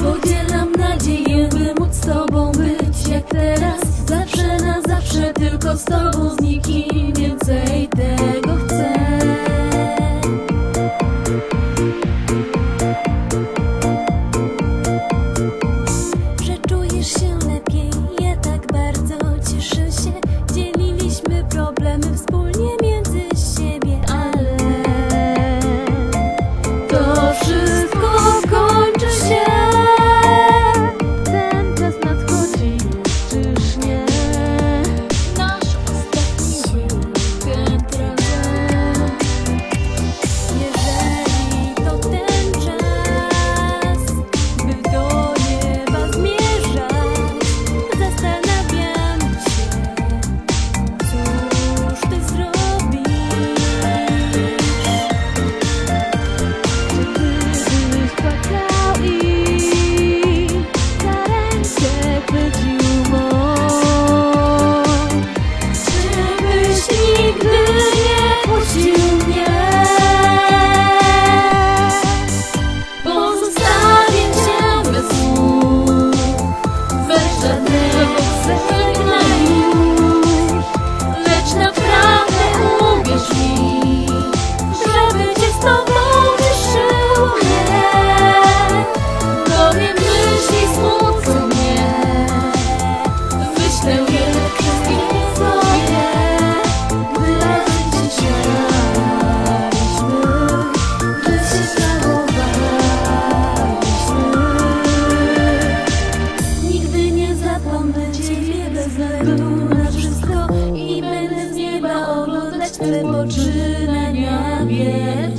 昨天 zapomnę ciebie bez względu na wszystko I będę z nieba oglądać te poczynania wiele